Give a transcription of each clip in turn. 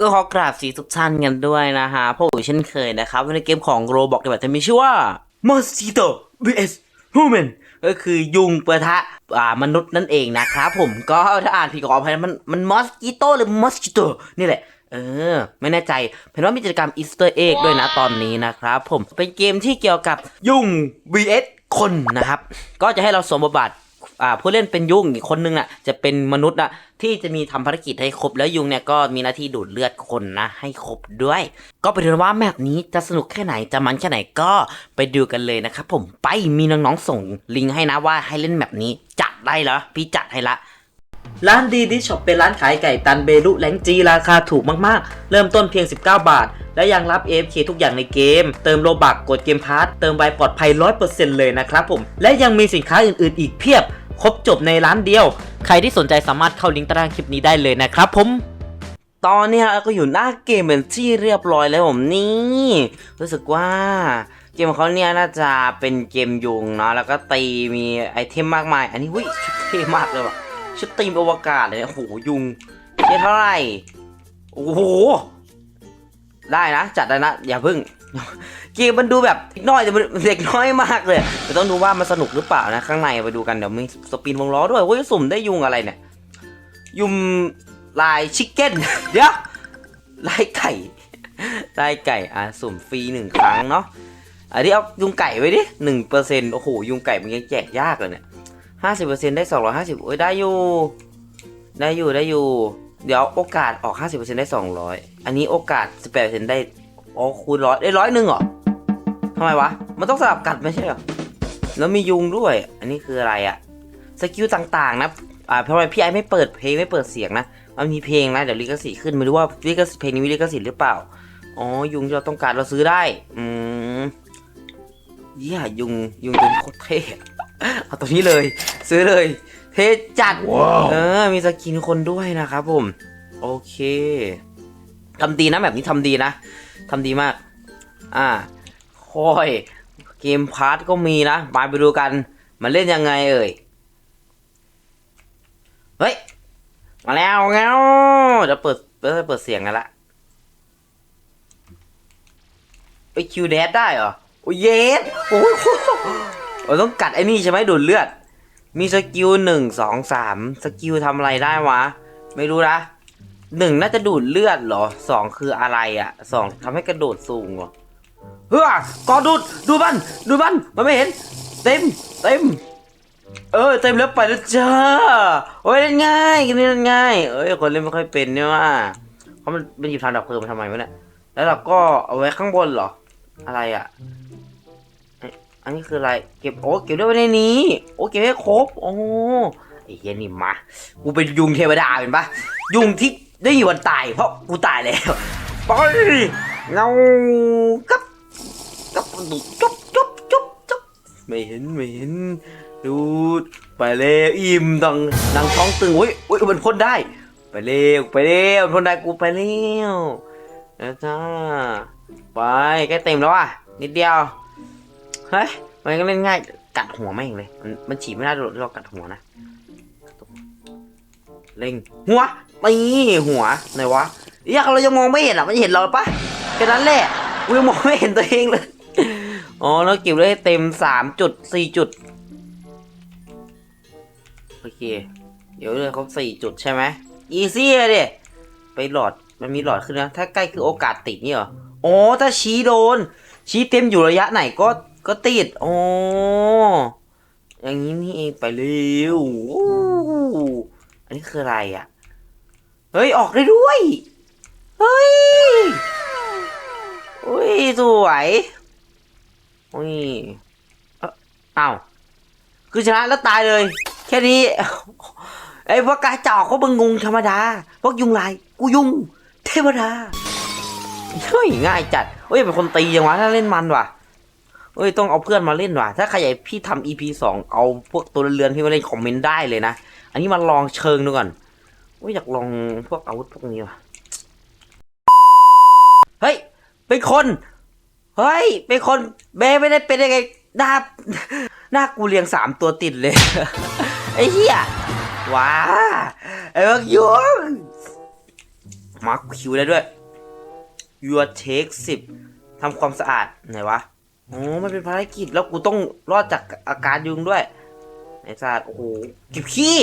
ก็ขอกราบสีทุกท่านกันด้วยนะฮะพวกเช่นเคยนะครับในเกมของโรบอกแบบที่มีชื่อว่า Mosquito vs Human ก็คือยุงปะทะอ่ามนุษย์นั่นเองนะครับผมก็ถ้าอ่านผิดก็ขออภัยนะมันมัน Mosquito หรือ Mosquito นี่แหละ เออ ไม่แน่ใจเห็นว่ามีกิจกรรม Easter Egg ด้วยนะตอนนี้นะครับผมเป็นเกมที่เกี่ยวกับยุง vs คนนะครับ ก็จะให้เราสวมบทบาท ผู้เล่นเป็นยุ่งอีกคนนึงน่ะจะเป็นมนุษย์น่ะที่จะมีทำภารกิจให้ครบแล้วยุงเนี่ยก็มีหน้าที่ดูดเลือดคนนะ ให้ครบด้วย ก็ไปดูกันว่าแมปนี้จะสนุกแค่ไหนจะมันแค่ไหนก็ไปดูกันเลยนะครับผมไปมีน้องๆส่งลิงก์ให้นะว่าให้เล่นแมปนี้จัดได้เหรอพี่จัดให้ละร้านดีดิช็อปเป็นร้านขายไก่ตันเบลุแหลงจีราคาถูกมากๆ เริ่มต้นเพียง 19 บาท และยังรับ AFK ทุกอย่างในเกม เติมโลบักกดเกมพาร์ทเติมไวปลอดภัย 100%เลยนะครับผม และยังมีสินค้าอื่นๆอีกเพียบ ครบจบในร้านเดียว ใครที่สนใจสามารถเข้าลิงก์ใต้ล่างคลิปนี้ได้เลยนะครับผมตอนนี้เราก็อยู่หน้าเกมเป็นที่เรียบร้อยแล้วผมนี่รู้สึกว่าเกมของเขาเนี่ยน่าจะเป็นเกมยุงเนาะแล้วก็ตีมีไอเทมมากมาย อันนี้วิชุดเท่มากเลยว่ะชุดตีมอวกาศเลยนะโอ้โหยุงเท่เท่าไหร่โอ้โหได้นะจัดได้นะอย่าพึ่ง เกมมันดูแบบน้อยแต่มันเด็กน้อยมากเลยแต่ต้องดูว่ามันสนุกหรือเปล่านะข้างในไปดูกันเดี๋ยวมีสปินวงล้อด้วยโอ้ยสุ่มได้ยุงอะไรเนี่ย ยุงลายชิคเก้นเดี๋ยวลายไก่ลายไก่อะสุ่มฟรีหนึ่งครั้งเนาะอันนี้เอายุงไก่ไว้ดิหนึ่งเปอร์เซ็นต์โอ้โหยุงไก่มันยังแจกยากเลยเนี่ยห้าสิบเปอร์เซ็นต์ได้สองร้อยห้าสิบโอ้ยได้อยู่ ได้อยู่ได้อยู่ เดี๋ยวโอกาสออกห้าสิบเปอร์เซ็นต์ได้สองร้อยอันนี้โอกาสสิบแปดเปอร์เซ็นต์ได้ อ๋อคูณร้อยได้ร้อยหนึ่งเหรอทำไมวะ มันต้องสลับกัดไม่ใช่เหรอ แล้วมียุงด้วย อันนี้คืออะไรอะสกิลต่างๆ นะ อ่าเพราะว่าพี่ไอไม่เปิดเพลงไม่เปิดเสียงนะ มันมีเพลงนะ เดี๋ยวลิขสิทธิ์ขึ้นไม่รู้ว่าลิขสิทธิ์เพลงนี้มีลิขสิทธิ์หรือเปล่า อ๋อ ยุงที่เราต้องการเราซื้อได้ อืมเยี่ยยุงยุงเป็นโคตรเท่เอาตัวนี้เลย ซื้อเลย เทจัดเออ มีสกินคนด้วยนะครับผม โอเคทำดีนะแบบนี้ทำดีนะ ทำดีมาก อ่าคอยเกมพาร์ทก็มีนะ มาไปดูกันมันเล่นยังไงเอ่ย เฮ้ย มาแล้วเงาเดี๋ยวเปิดเดี๋ยวเปิดเสียงกันละไปคิวแดดได้เหรอ โอ้ยเย็ดโอ้ยเราต้องกัดไอ้นี่ใช่ไหมดูดเลือด มีสกิลหนึ่งสองสามสกิลทำอะไรได้วะ ไม่รู้นะ หนึ่งน่าจะดูดเลือดเหรอสองคืออะไรอะสองทำให้กระโดดสูงเหรอเฮ้ยกอดูดดูมันดูมันมันไม่เห็น เต็มเต็มเออเต็มแล้วไปแล้วจ้าโอ้ยเล่นง่ายกันเล่นง่ายเอ้ยคนเล่นไม่ค่อยเป็นเนี่ยว่าเพราะมันมันหยิบทางดับเพลิงมาทำไมวะเนี่ยแล้วเราก็เอาไว้ข้างบนเหรอ อะไรอะอันนี้คืออะไรเก็บโอ้เก็บได้ไว้ในนี้ โอ้เก็บให้ครบโอ้ไอ้เฮียนี่มากูเป็นยุงเทวดาเป็นปะยุงที่ ได้อยู่วันตายเพราะกูตายแล้วไปเงากับกับจุ๊บจุ๊บจุ๊บจุ๊บไม่เห็นไม่เห็นดูดไปเร็วอิ่มดังดังท้องตึงอุ้ยอุ้ยมันพ่นได้ ไปเร็วไปเร็วพ่นได้กูไปเร็วแล้วจ้าไปใกล้เต็มแล้วอะนิดเดียวเฮ้ยมันก็เล่นง่ายกัดหัวไม่งเลย มันมันฉีดไม่ได้เรากัดหัวนะเล็งหัว ตีหัวไหนวะอยากเรายังมองไม่เห็นอะมันเห็นเราปะแค่นั้นแหละกูยังมองไม่เห็นตัวเองเลยอ๋อแล้วเก็บได้เต็มสามจุดสี่จุดโอเค เดี๋ยวเลยครบสี่จุดใช่ไหมอีซี่เลยดิไปหลอดมันมีหลอดขึ้นนะ ถ้าใกล้คือโอกาสติดนี่เหรอโอ้ถ้าชี้โดน ชี้เต็มอยู่ระยะไหนก็ก็ติดโอ้อย่างนี้นี่เองไปเร็วอันนี้คืออะไรอะ เฮ้ย ออกได้ด้วย เฮ้ยอุ้ย สวยอุ้ยเอ้าวคือชนะแล้วตายเลย แค่นี้ไอ้พวกกระจอกเขาบังงงธรรมดา พวกยุงลาย กูยุง เทวดาเฮ้ยง่ายจัดเฮ้ยเป็นคนตียังวะถ้าเล่นมันว่ะเฮ้ยต้องเอาเพื่อนมาเล่นว่ะ ถ้าใครอยากให้พี่ทำ EP สองเอาพวกตัวเรือนพี่มาเล่นคอมเมนต์ได้เลยนะ อันนี้มาลองเชิงดูก่อน เฮ้ยอยากลองพวกอาวุธพวกนี้ว่ะ เฮ้ย เป็นคน เฮ้ย เป็นคนเบไม่ได้เป็นยังไงหน้าหน้ากูเรียงสามตัวติดเลย ไอ้เหี้ย ว้า ไอ้พวกยุงมาร์คคิวได้ด้วย your take สิบทำความสะอาด ไหนวะ โอ้มันเป็นภารกิจแล้วกูต้องรอดจากอาการยุงด้วย ไอ้สัตว์โอ้โหเก็บขี้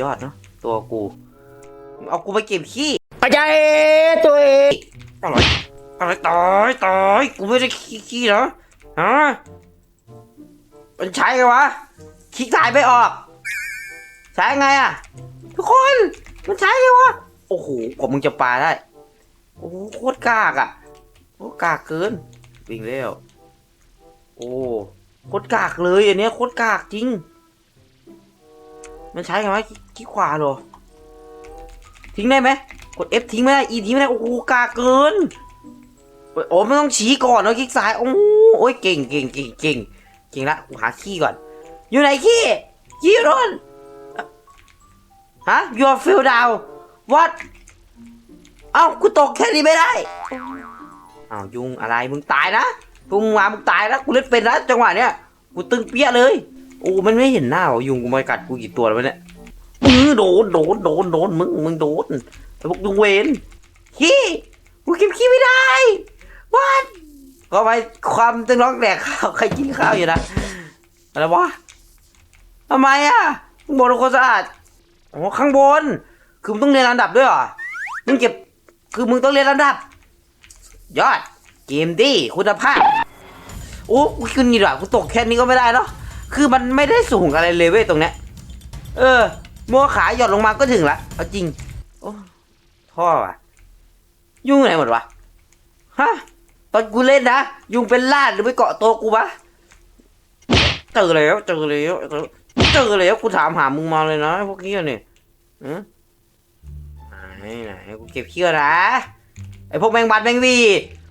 ยอดเนาะตัวกู เอากูไปเก็บขี้ปัจจัยตัวเองอะไรอะไรตายตายกูไม่ได้ขี้ขี้เหรอฮะมันใช้ไงวะคลิกถ่ายไม่ออก ใช้ไงอะทุกคนมันใช้ไงวะโอ้โหกว่ามึงจะปาได้โอ้โหโคตรกากอะโคตรกากเกินวิ่งเร็วโอ้โคตรกากเลยอันเนี้ยโคตรกากจริง มันใช้ไงวะคลิกขวาหรอ ทิ้งได้ไหมกด F ทิ้งไม่ได้ E ทิ้งไม่ได้ โอ้โหกาเกิน โอ้ไม่ต้องชี้ก่อนเนาะคลิกซ้าย โอ้โอ้ยเก่งเก่งเก่งเก่งเก่งละกูหาขี้ก่อน อยู่ไหนขี้ขี้อยู่โน่นฮะ your fell down what เอ้ากูตกแค่นี้ไม่ได้อ้าวยุงอะไรมึงตายนะพวกมึงมามึงตายแล้วกูเล่นเป็นนะจังหวะเนี้ยกูตึงเปี้ยเลย โอ้มันไม่เห็นหน้าเหรอยุงกูมากัดกูกี่ตัวแล้ววะเนี่ยมือโดนโดนโดนโดนมึงมึงโดนไอ้พวกยุงเวนขี้กูเก็บขี้ไม่ได้ what ก็ไปความตึงร้องแดกข้าวใครกินข้าวอยู่นะอะไรวะทำไมอะมึงบอกทุกคนสะอาดอ๋อข้างบน คือมึงต้องเรียนลำดับด้วยเหรอมึงเก็บคือมึงต้องเรียนลำดับ ยอดเกมดีคุณภาพโอ้กูขึ้นนี่หรอกูตกแค่นี้ก็ไม่ได้เนาะ คือมันไม่ได้สูงอะไรเลยเว้ยตรงเนี้ย เออมัวขาหย่อนลงมาก็ถึงละ เอาจริง โอ้ท่อว่ะ ยุ่งไหนหมดวะ ฮะ ตอนกูเล่นนะ ยุงเป็นล่านหรือไปเกาะโตกูปะเจอแล้ว เจอแล้ว เจอแล้ว กูถามหามึงมาเลยนะพวกนี้เนี่ยอืมไหนไหนกูเก็บขี้ก่อนนะ ไอพวกแมงวันแมงวี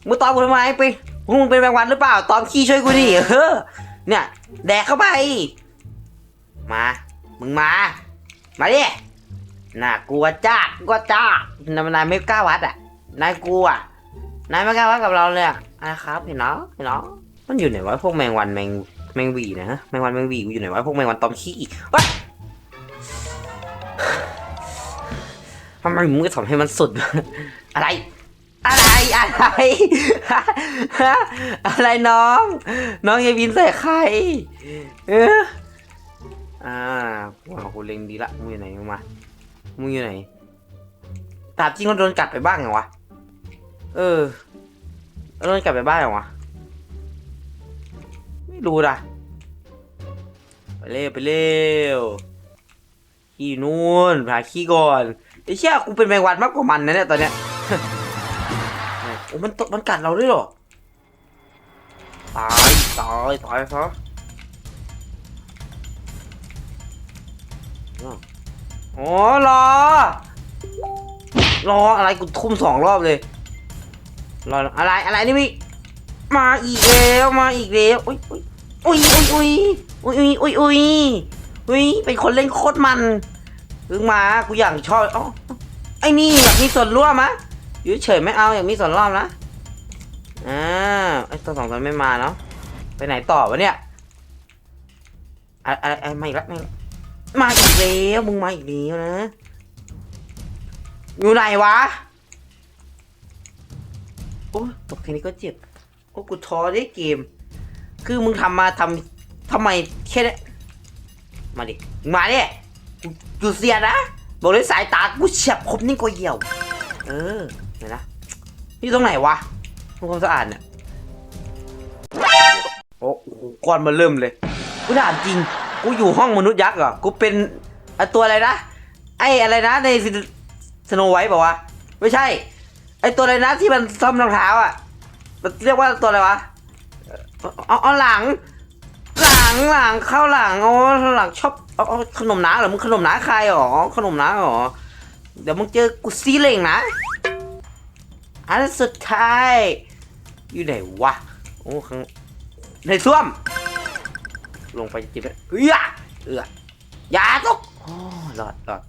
มึงตอมกูทำไมไปมึงเป็นแมงวันหรือเปล่า ตอมขี้ช่วยกูดิเออ เนี่ย แดกเข้าไป มา มึงมา มาดิน่ากลัวจ้ากลัวจ้านายนายไม่กล้าวัดอะ นายกลัวอะนายไม่กล้าวัดกับเราเลยอะนะครับพี่น้องพี่น้องมันอยู่ไหนวะพวกแมงวันแมงแมงวีนะฮะแมงวันแมงวีกูอยู่ไหนวะพวกแมงวันตอมขี้วะทำไมมึงก็ทำให้มันสุด อะไร อะไรอะไรฮะอะไรน้อง น้องอย่าบินใส่ใคร เอออ่าว้าวกูเล็งดีละมึงอยู่ไหนมึงมามึงอยู่ไหนถาจริงเราโดนกัดไปบ้างเหรอวะเออแล้วมันกลับไปบ้านเหรอวะไม่รู้นะไปเร็วไปเร็วขี้นู่นหาขี้ก่อนไอ้เชี่ยกูเป็นแมงวันมากกว่ามันนะเนี่ยตอนเนี้ย อ้มันตมันกัดเราด้วยเหรอ ตาย ตาย ตายซะอ้าวอ๋อรอ รออะไรกูทุ่มสองรอบเลย รออะไรอะไรนี่มิมาอีกแล้วมาอีกแล้วอุ้ยอุ้ยอุ้ยอุ้ยอุ้ยอุ้ยอุ้ยอุ้ยอุ้ยเป็นคนเล่นโคตรมันเพิ่งมากูอยากชอบอ๋อไอ้นี่อยากมีส่วนร่วมมะ ยู่เฉยไม่เอาอย่ากมีส่นร่วมนะอ่าไอ้ตัวสองตัวไม่มาเนาะไปไหนต่อวะเนี่ยอะไรอะไรมาอีกแล้วมาอีกแล้วมึงมาอีกแล้วนะอยู่ไหนวะโอ้ตกแค่นี้ก็เจ็บโอ้กูท้อได้เกม คือมึงทำมาทำทำไมแค่นี้มาดิมาดิกูเสียนะบอกเลยสายตากูเฉียบคมนิ่งกว่าเหี่ยว เออ ห็นนะนี่ตรงไหนวะทำความสะอาดเนี่ยโอ้โหก้อนมาเริ่มเลยกูถามจริง กูอยู่ห้องมนุษย์ยักษ์เหรอกูเป็นไอตัวอะไรนะไออะไรนะในสโนไวท์ป่าวะไม่ใช่ ไอตัวอะไรนะที่มันซ่อมรองเท้าอะมันเรียกว่าตัวอะไรวะเอาเอาหลัง หลังหลังเข้าหลังโอ้หลังชอบเอาเอาขนมน้าเหรอมึงขนมน้าใครหรอขนมน้าหรอเดี๋ยวมึงเจอกูซีเล่งนะ อันสุดท้าย อยู่ไหนวะ โอ้ข้างในส้วม ลงไปจิบเลยเอื้อเอื้อยาตกโอ้รอดรอด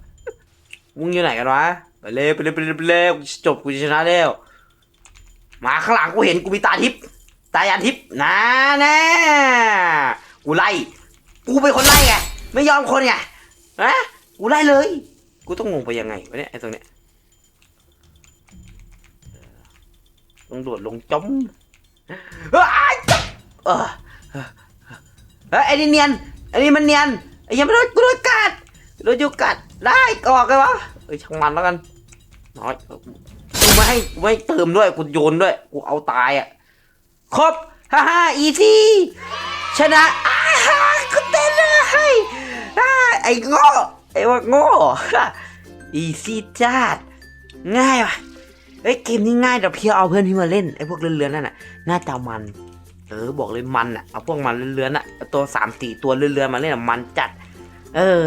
มึงอยู่ไหนกันวะไปเลยไปเลยไปเลยไปเลยจบกูชนะแล้วมาข้างหลังกูเห็นกูมีตาทิพย์ตายาทิพย์นะแน่กูไล่ กูเป็นคนไล่ไงไม่ยอมคนไงนะกูได้เลย กูต้องงงไปยังไงวะเนี่ยไอ้ตรงเนี้ย ต้องโดลงจมเอเออเออเฮ้ยไอ้นี่เนียนไอ้นี่มันเนียนไอ้ยังไม่โดนกูโดนกัดโดนยูกัดได้กออกเลยวะเอ้ยช่างมันแล้วกันน้อยกูไม่ให้ไม่เติมด้วยกูโยนด้วยกูเอาตายอะครบฮ่าฮ่าอีซี่ชนะอ้าฮ่ากูเต้นเลยอ่าไอ้โง่ไอ้ว่าโง่อีซี่จัดง่ายว่ะ เฮ้ยเกมนี้ง่ายแต่เพี่เอาเพื่อนพี่มาเล่นไอ้พวกเลื่อนๆนั่นน่ะน่าจะมัน เออบอกเลยมันอะเอาพวกมันเลื้อนๆอะตัวสามสี่ตัวเลื้อนๆมาเล่นอะมันจัด เออ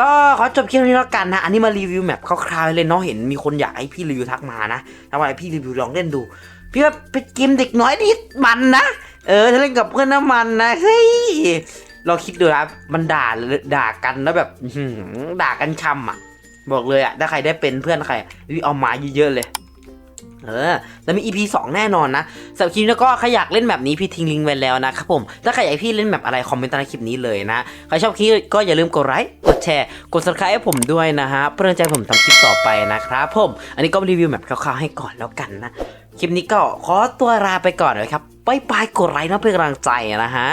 ก็ขอจบคลิปนี้แล้วกันนะอันนี้มารีวิวแมปคร่าวๆเลยเนาะเห็นมีคนอยากให้พี่รีวิวทักมานะถ้าว่าพี่รีวิวลองเล่นดูพี่ว่าเป็นเกมเด็กน้อยนิดมันนะเออถ้าเล่นกับเพื่อนน้ำมันนะเฮ้ยเราคิดดูนะมันด่าด่ากันแล้วแบบด่ากันช้ำอะ บอกเลยอะถ้าใครได้เป็นเพื่อนใครพี่เอามาเยอะๆเลย เออแล้วมี EP 2 แน่นอนนะสำหรับคลิปนี้ก็ใครอยากเล่นแบบนี้พี่ทิ้งลิงก์ไว้แล้วนะครับผม ถ้าใครอยากพี่เล่นแบบอะไร คอมเมนต์ใต้คลิปนี้เลยนะ ใครชอบคลิปก็อย่าลืมกดไลค์ กดแชร์ กด subscribe ให้ผมด้วยนะฮะ เพื่อเป็นกำลังใจผมทำคลิปต่อไปนะครับผม อันนี้ก็รีวิวแบบคร่าวๆให้ก่อนแล้วกันนะ คลิปนี้ก็ขอตัวลาไปก่อนนะครับ บ๊ายบาย กดไลค์นะเป็นกำลังใจนะฮะ